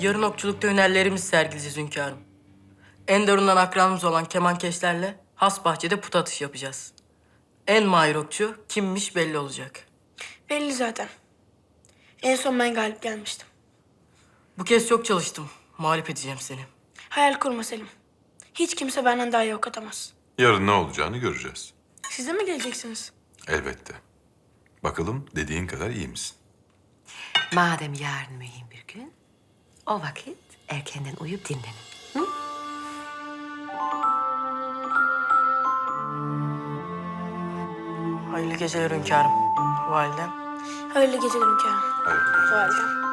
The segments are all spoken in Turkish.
Yarın okçulukta hünerlerimizi sergileyeceğiz hünkârım. Enderun'dan akranımız olan kemankeşlerle has bahçede put atışı yapacağız. En mahir okçu kimmiş belli olacak. Belli zaten. En son ben galip gelmiştim. Bu kez çok çalıştım. Mağlup edeceğim seni. Hayal kurma Selim. Hiç kimse benden daha iyi ok atamaz. Yarın ne olacağını göreceğiz. Siz de mi geleceksiniz? Elbette. Bakalım dediğin kadar iyi misin? Madem yarın mühim o vakit erkenden uyup dinlenin. Hayırlı geceler hünkârım. Validem. Hayırlı geceler hünkârım. Validem.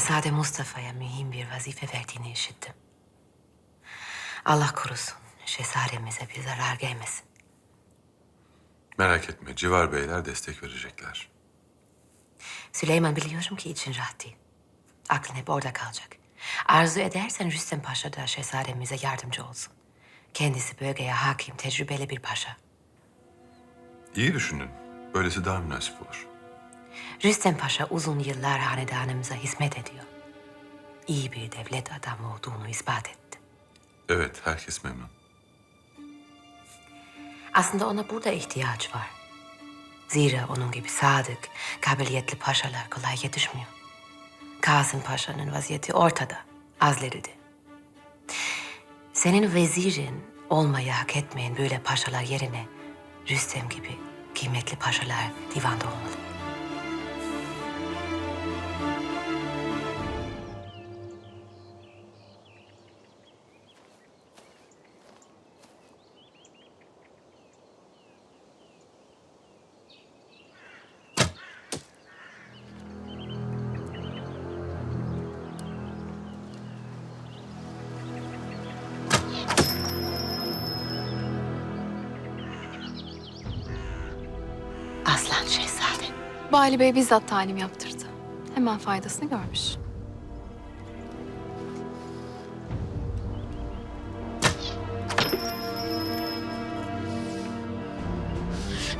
Şehzade Mustafa'ya mühim bir vazife verdiğini işittim. Allah korusun, şehzademize bir zarar gelmesin. Merak etme civar beyler destek verecekler. Süleyman biliyorum ki için rahat değil. Aklın hep orada kalacak. Arzu edersen Rüstem Paşa da şehzademize yardımcı olsun. Kendisi bölgeye hakim, tecrübeli bir paşa. İyi düşündün. Böylesi daha münasip olur. Rüstem Paşa uzun yıllar hanedanımıza hizmet ediyor. İyi bir devlet adamı olduğunu ispat etti. Evet herkes memnun. Aslında ona burada ihtiyaç var. Zira onun gibi sadık, kabiliyetli paşalar kolay yetişmiyor. Kasım Paşa'nın vaziyeti ortada, azledildi. Senin vezirin olmayı hak etmeyen böyle paşalar yerine Rüstem gibi kıymetli paşalar divanda olmalı. Bali Bey bizzat talim yaptırdı. Hemen faydasını görmüş.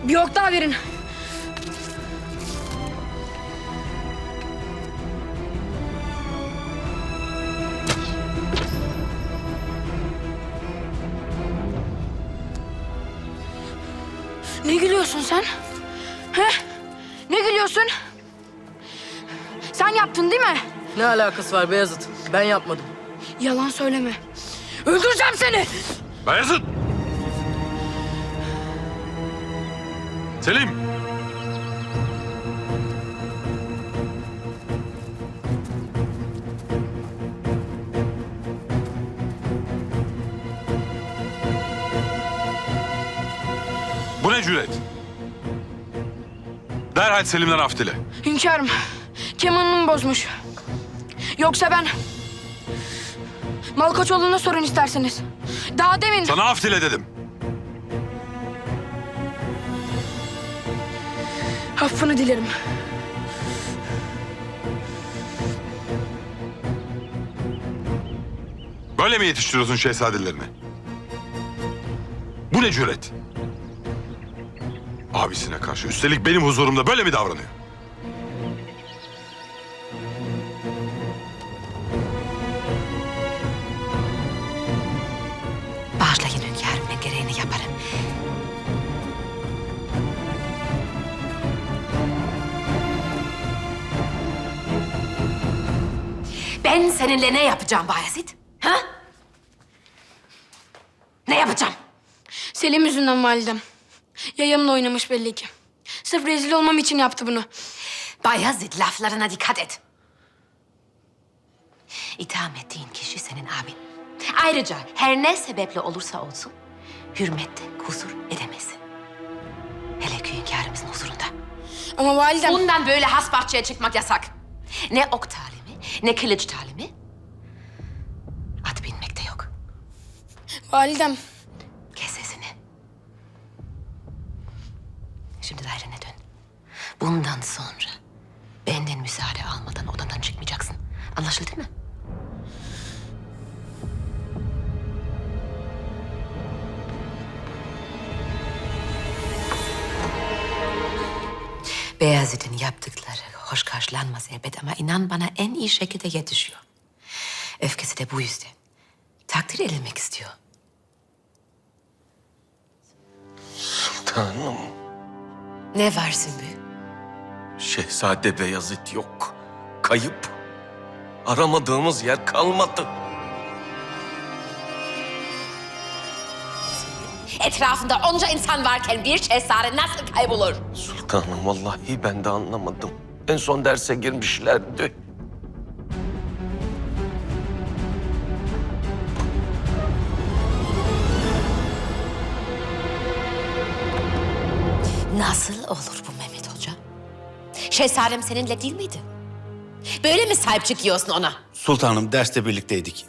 Bir ok daha verin. Ne gülüyorsun sen? Ne alakası var Beyazıt? Ben yapmadım. Yalan söyleme. Öldüreceğim seni. Bayezid! Selim! Bu ne cüret? Derhal Selim'den af dile. Hünkârım, kemanını bozmuş. Yoksa ben... Malkoçoğlu'na sorun isterseniz. Daha demin... Sana af dile dedim. Affını dilerim. Böyle mi yetiştiriyorsun şehzadelerini? Bu ne cüret? Abisine karşı üstelik benim huzurumda böyle mi davranıyor? Ben seninle ne yapacağım Bayezid? Ha? Ne yapacağım? Selim yüzünden validem. Yayamla oynamış belli ki. Sırf rezil olmam için yaptı bunu. Bayezid laflarına dikkat et. İtham ettiğin kişi senin abin. Ayrıca her ne sebeple olursa olsun hürmette kusur edemezsin. Hele ki hünkârımızın huzurunda. Ama validem... Bundan böyle has bahçeye çıkmak yasak. Ne ok talimi, ne kılıç talimi. At binmek de yok. Validem... Kes sesini. Şimdi dairene dön. Bundan sonra benden müsaade almadan odandan çıkmayacaksın. Anlaşıldı mı? Beyazıt'ın yaptıkları hoş karşılanmaz elbet ama inan bana en iyi şekilde yetişiyor. Öfkesi de bu yüzden. Takdir edilmek istiyor. Sultanım, Ne var Sümbü? Şehzade Beyazıt yok. Kayıp. Aramadığımız yer kalmadı. Etrafında onca insan varken bir şehzade nasıl kaybolur? Sultanım vallahi ben de anlamadım. En son derse girmişlerdi. Nasıl olur bu Mehmet Hoca? Şehzadem seninle değil miydi? Böyle mi sahip çıkıyorsun ona? Sultanım derste birlikteydik.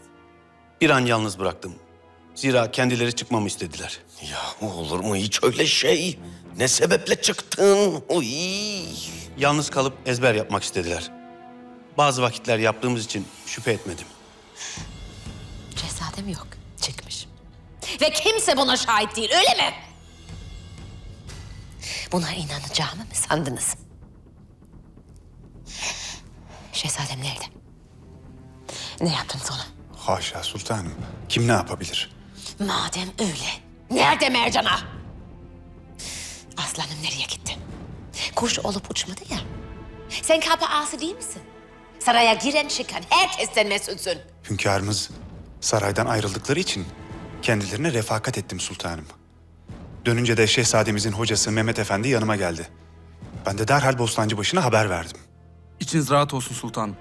Bir an yalnız bıraktım. Zira kendileri çıkmamı istediler. Ya olur mu hiç öyle şey? Ne sebeple çıktın? Uy. Yalnız kalıp ezber yapmak istediler. Bazı vakitler yaptığımız için şüphe etmedim. Şehzadem yok, çıkmış. Ve kimse buna şahit değil, öyle mi? Buna inanacağımı mı sandınız? Şehzadem nerede? Ne yaptın sonra? Haşa sultanım. Kim ne yapabilir? Madem öyle, nerede Mercan'a? Aslanım nereye gitti? Kuş olup uçmadı ya. Sen kapı ağası değil misin? Saraya giren çıkan herkesten mesulsün. Hünkârımız saraydan ayrıldıkları için kendilerine refakat ettim sultanım. Dönünce de şehzademizin hocası Mehmet Efendi yanıma geldi. Ben de derhal bostancı başına haber verdim. İçiniz rahat olsun sultanım.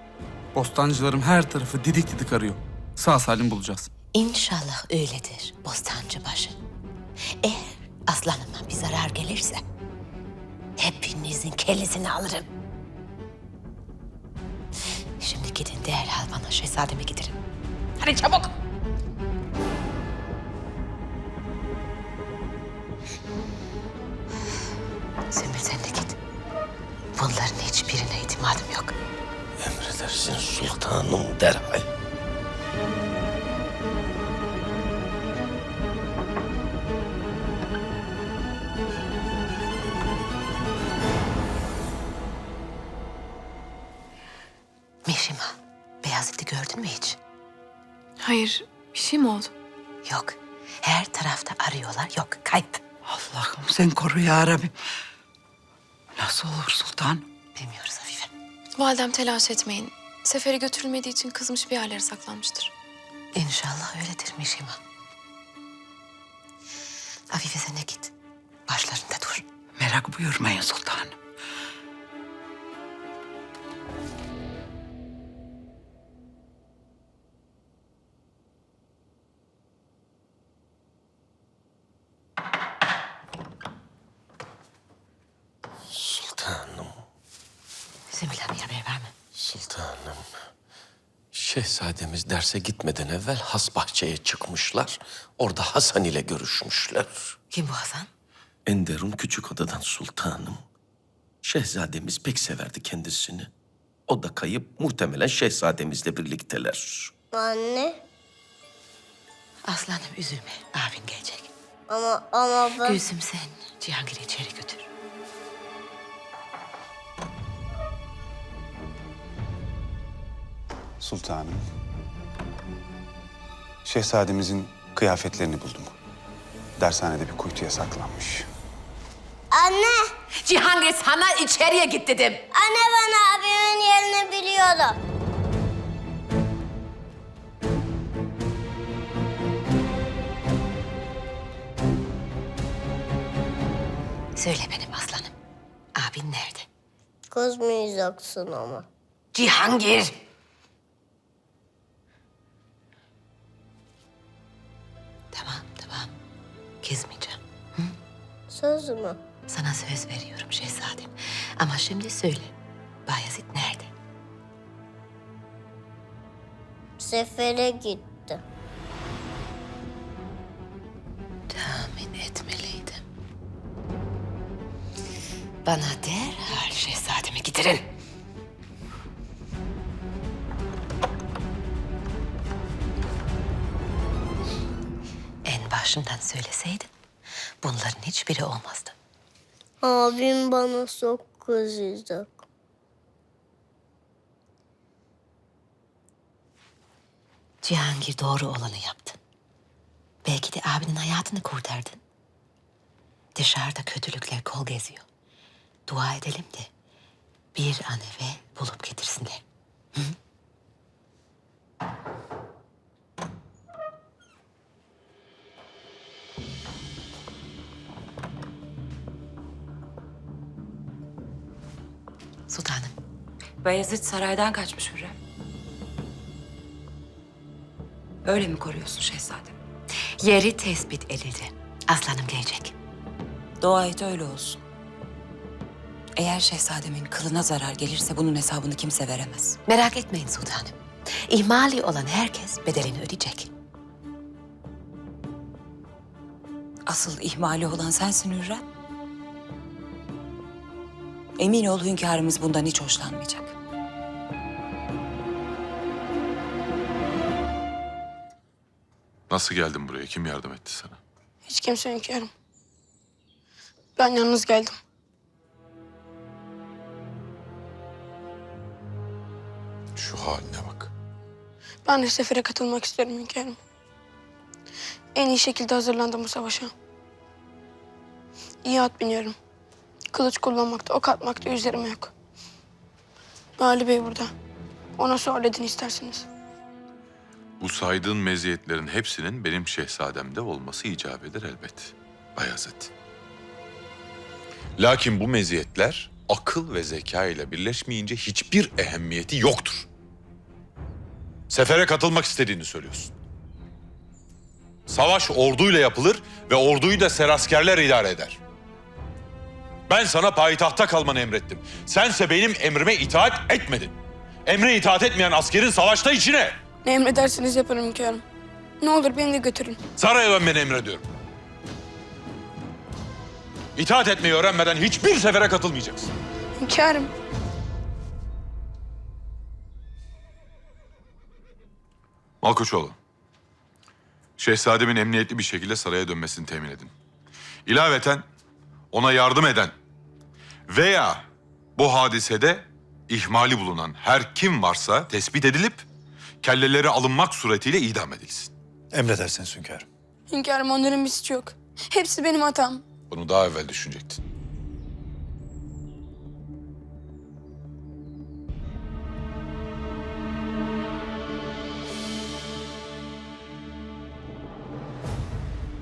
Bostancılarım her tarafı didik didik arıyor. Sağ salim bulacağız. İnşallah öyledir bostancı başı. Eğer aslanıma bir zarar gelirse hepinizin kellesini alırım. Şimdi gidin derhal bana şehzademi giderin. Hadi çabuk. Sümbül sen de git. Bunların hiçbirine itimadım yok. Emredersin sultanım derhal. Ya Rabbim. Nasıl olur sultan? Bilmiyoruz Afife. Validem telaş etmeyin. Sefere götürülmediği için kızmış bir yerlere saklanmıştır. İnşallah öyledir Mişima. Afife sen de git. Başlarında dur. Merak buyurmayın sultanım. Sultanım, Şehzademiz derse gitmeden evvel has bahçeye çıkmışlar. Orada Hasan ile görüşmüşler. Kim bu Hasan? Enderun küçük odadan sultanım. Şehzademiz pek severdi kendisini. O da kayıp muhtemelen şehzademizle birlikteler. Anne Aslanım üzülme. Abin gelecek. ama ama ben Gülsüm sen Cihangir'i içeri götür. Sultanım. Şehzademizin kıyafetlerini buldum. Dershanede bir kuytuya saklanmış. anne Cihangir sana içeriye git dedim. anne ben abimin yerini biliyorum. Söyle benim aslanım. Abin nerede? Kızmayacaksın ama. Cihangir. Kızmayacağım. Söz mü? Sana söz veriyorum şehzadem. Ama şimdi söyle. Bayezid nerede? Sefere gitti. Tahmin etmeliydim. Bana derhal şehzademi getirin. Başından söyleseydin bunların hiçbiri olmazdı. Abim bana çok kızacak. Cihangir doğru olanı yaptı. Belki de abinin hayatını kurtardın. Dışarıda kötülükler kol geziyor. Dua edelim de bir an eve bulup getirsinler. Sultanım, Bayezid saraydan kaçmış Hürrem. Öyle mi koruyorsun şehzadem? yeri tespit edildi. Aslanım gelecek. Dua et öyle olsun. Eğer şehzademin kılına zarar gelirse bunun hesabını kimse veremez. Merak etmeyin sultanım. İhmali olan herkes bedelini ödeyecek. Asıl ihmali olan sensin Hürrem. Emin ol hünkârımız bundan hiç hoşlanmayacak. Nasıl geldin buraya? Kim yardım etti sana? Hiç kimse hünkârım. Ben yalnız geldim. Şu haline bak. Ben de sefere katılmak isterim hünkârım. En iyi şekilde hazırlandım bu savaşa. İyi at biniyorum. Kılıç kullanmakta, ok atmakta üzerime yok. Ali Bey burada. Ona söyledin isterseniz. Bu saydığın meziyetlerin hepsinin benim şehzademde olması icap eder elbet. Bayezid. Lakin bu meziyetler akıl ve zeka ile birleşmeyince hiçbir ehemmiyeti yoktur. Sefere katılmak istediğini söylüyorsun. Savaş orduyla yapılır ve orduyu da seraskerler idare eder. Ben sana payitahta kalmanı emrettim. Sense benim emrime itaat etmedin. Emre itaat etmeyen askerin savaşta içine. Ne emredersiniz yaparım hünkârım. Ne olur beni de götürün. Saraya dönmeni emrediyorum. İtaat etmeyi öğrenmeden hiçbir sefere katılmayacaksın. Hünkârım. Malkoçoğlu. Şehzademin emniyetli bir şekilde saraya dönmesini temin edin. İlaveten ona yardım eden veya bu hadisede ihmali bulunan her kim varsa tespit edilip kelleleri alınmak suretiyle idam edilsin. Emredersiniz hünkârım. Hünkârım onların bir suçu yok. Hepsi benim hatam. Bunu daha evvel düşünecektin.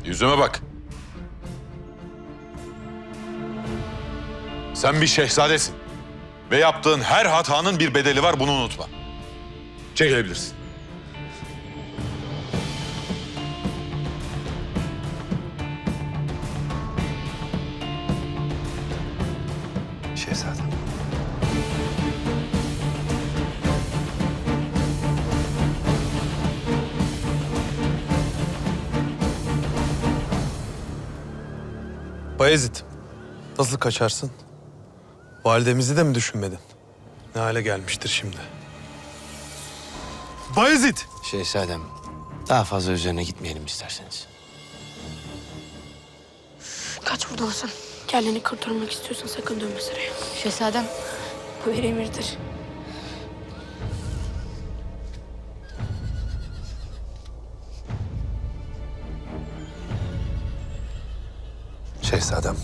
Yüzüme bak. Sen bir şehzadesin. Ve yaptığın her hatanın bir bedeli var bunu unutma. Çekilebilirsin. Şehzadem. Bayezid, nasıl kaçarsın? Validemizi de mi düşünmedin? Ne hale gelmiştir şimdi? Bayezid! Şehzadem, daha fazla üzerine gitmeyelim isterseniz. Kaç buradan sen. Kelleni kurtarmak istiyorsan sakın dönme saraya. Şehzadem, Bu bir emirdir. Şehzadem.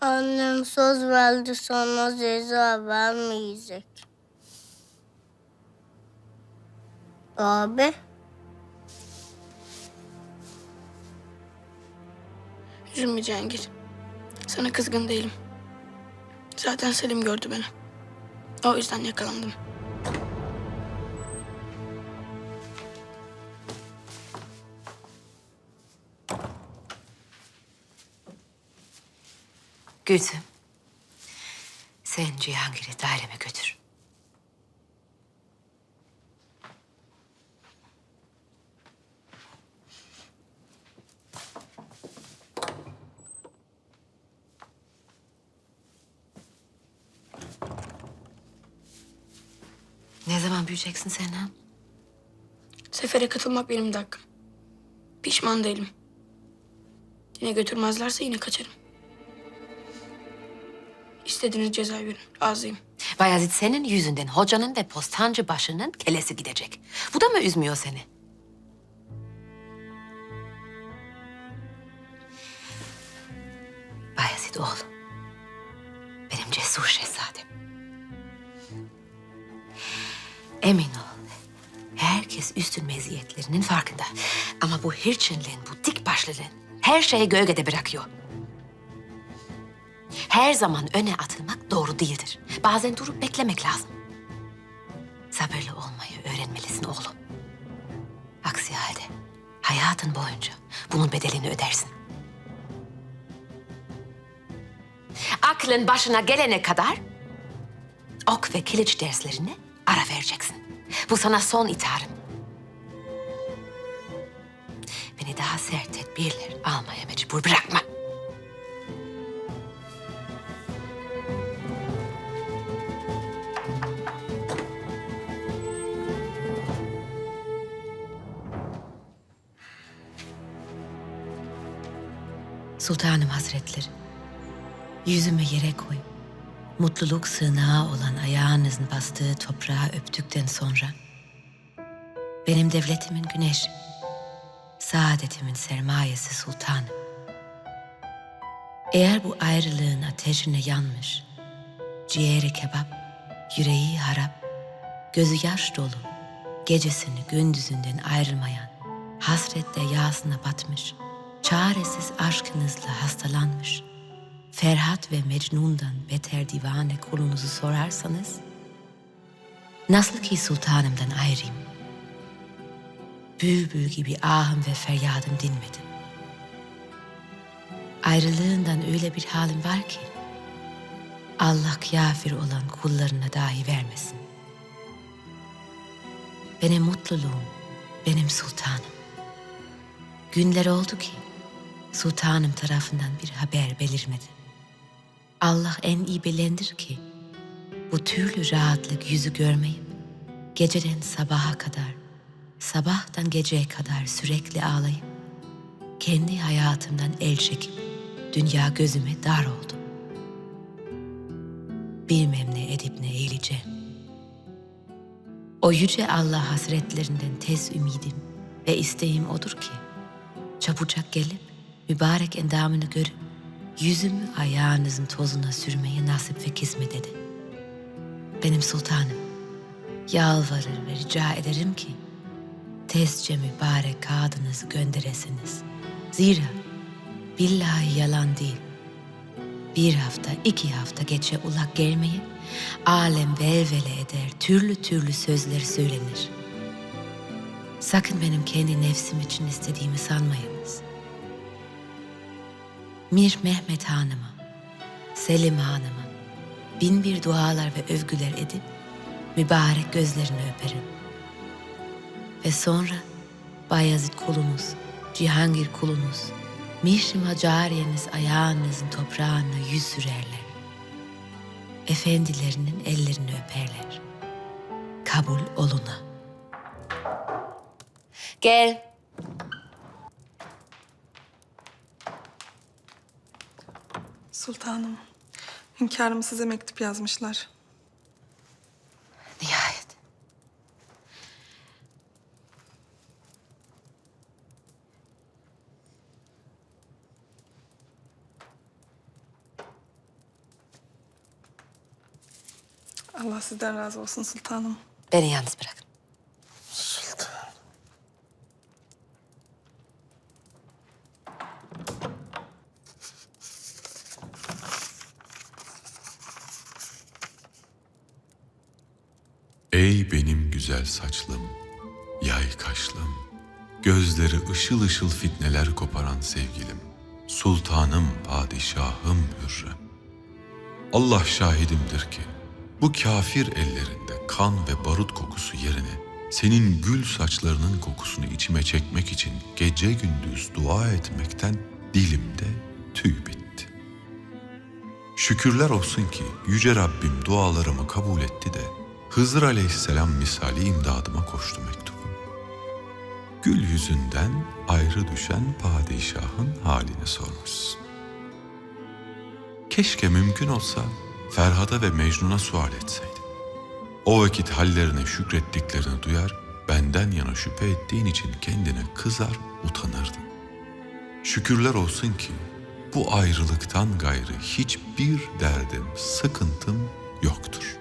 Annem söz verdi sana ceza vermeyecek. Abi. Üzülme Cihangir. Sana kızgın değilim. Zaten Selim gördü beni. O yüzden yakalandım. Gülsüm. Sen Cihangir'i daireme götür. Ne zaman büyüyeceksin sen ha? Sefere katılmak benim de hakkım. Pişman değilim. Yine götürmezlerse yine kaçarım. İstediğiniz cezayı verin. Razıyım. Bayezid senin yüzünden hocanın ve postancı başının kelesi gidecek. Bu da mı üzmüyor seni? Bayezid oğlum. Benim cesur şehzadem. Emin ol. Herkes üstün meziyetlerinin farkında. Ama bu hırçınlığın, bu dik başlılığın her şeyi gölgede bırakıyor. Her zaman öne atılmak doğru değildir. Bazen durup beklemek lazım. Sabırlı olmayı öğrenmelisin oğlum. Aksi halde hayatın boyunca bunun bedelini ödersin. Aklın başına gelene kadar ok ve kılıç derslerine ara vereceksin. Bu sana son itiharım. Beni daha sert tedbirler almaya mecbur bırakma. Sultanım Hazretleri, yüzümü yere koyup mutluluk sığınağı olan ayağınızın bastığı toprağı öptükten sonra benim devletimin güneşi, saadetimin sermayesi sultanım. Eğer bu ayrılığın ateşine yanmış, ciğeri kebap, yüreği harap, gözü yaş dolu, gecesini gündüzünden ayrılmayan, hasretle yağsına batmış, çaresiz aşkınızla hastalanmış, Ferhat ve Mecnun'dan beter divane kulunuzu sorarsanız, nasıl ki sultanımdan ayrıyım, bülbül gibi ahım ve feryadım dinmedi. Ayrılığından öyle bir halim var ki, Allah kafir olan kullarına dahi vermesin. Benim mutluluğum, benim sultanım. Günler oldu ki sultanım tarafından bir haber belirmedi. Allah en iyi bilendir ki bu türlü rahatlık yüzü görmeyip geceden sabaha kadar, sabahtan geceye kadar sürekli ağlayıp kendi hayatımdan el çekip dünya gözüme dar oldu. Bilmem ne edip ne eğileceğim. O yüce Allah hasretlerinden tez ümidim ve isteğim odur ki çabucak gelip mübarek endamını görüp yüzümü ayağınızın tozuna sürmeyi nasip ve kısmet dedi. Benim sultanım, yalvarır ve rica ederim ki tezce mübarek kadınızı gönderesiniz. Zira billahi yalan değil. Bir hafta, iki hafta geçe ulak gelmeyip alem velvele eder, türlü türlü sözler söylenir. Sakın benim kendi nefsim için istediğimi sanmayınız. Mir Mehmet Hanım'a, Selim Hanım'a bin bir dualar ve övgüler edip mübarek gözlerini öperim. Ve sonra Bayezid kulunuz, Cihangir kulunuz, Mişima cariyeniz ayağınızın toprağına yüz sürerler. Efendilerinin ellerini öperler. Kabul oluna. Gel. Sultanım, hünkârım size mektup yazmışlar. Nihayet. Allah sizden razı olsun sultanım. Beni yalnız bırakın. Ey benim güzel saçlım, yay kaşlım, gözleri ışıl ışıl fitneler koparan sevgilim, sultanım, padişahım Hürrem. Allah şahidimdir ki bu kafir ellerinde kan ve barut kokusu yerine senin gül saçlarının kokusunu içime çekmek için gece gündüz dua etmekten dilimde tüy bitti. Şükürler olsun ki Yüce Rabbim dualarımı kabul etti de Hızır Aleyhisselam misali imdadıma koştu mektubum. Gül yüzünden ayrı düşen padişahın halini sormuşsun. Keşke mümkün olsa Ferhat'a ve Mecnun'a sual etseydim. O vakit hallerine şükrettiklerini duyar, benden yana şüphe ettiğin için kendine kızar, utanırdın. Şükürler olsun ki bu ayrılıktan gayrı hiçbir derdim, sıkıntım yoktur.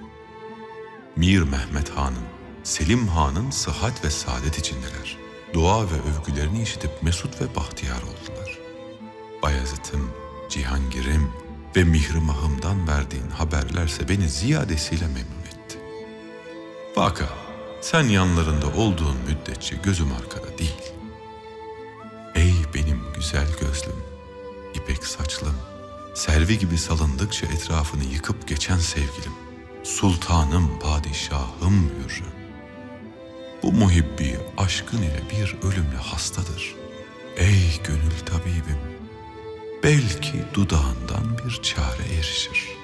Mir Mehmet Han'ın, Selim Han'ın sıhhat ve saadet içindeler. Dua ve övgülerini işitip mesut ve bahtiyar oldular. Bayezid'im, Cihangir'im ve Mihrimah'ımdan verdiğin haberlerse beni ziyadesiyle memnun etti. Vaka, sen yanlarında olduğun müddetçe gözüm arkada değil. Ey benim güzel gözlüm, ipek saçlım, servi gibi salındıkça etrafını yıkıp geçen sevgilim, sultanım, padişahım Hürrem. Bu muhibbi aşkın ile bir ölümle hastadır. Ey gönül tabibim, belki dudağından bir çare erişir.''